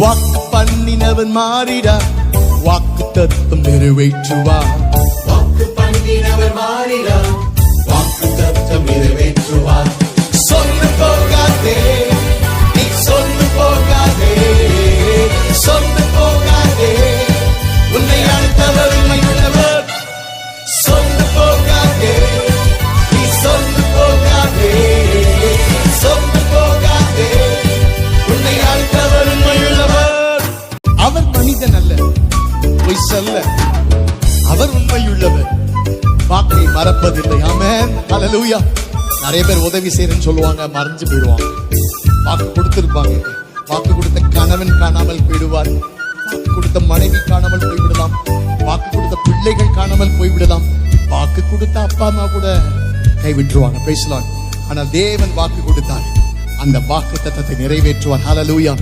வாக்கு பண்ணினவன் மாறிடா. வாக்கு தத்துவம் நிறைவேற்றுவார். மனிதன் அல்ல பொய் சொல்ல. அவர் உண்மையுள்ளவர். வாக்கை மறப்பதில்லை. ஆமென். நிறைய பேர் உதவி செய்யறேன்னு சொல்லுவாங்க மறைஞ்சு போயிடுவாங்க. வாக்கு கொடுத்துருப்பாங்க. வாக்கு கொடுத்த கணவன் காணாமல் போயிடுவார். வாக்கு கொடுத்த மனைவி காணாமல் போய்விடலாம். வாக்கு கொடுத்த பிள்ளைகள் காணாமல் போய்விடலாம். வாக்கு கொடுத்த அப்பா அம்மா கூட கைவிட்டுருவாங்க பேசலாம். ஆனால் தேவன் வாக்கு கொடுத்தார். அந்த வாக்கு தத்தத்தை நிறைவேற்றுவார். ஹalleluya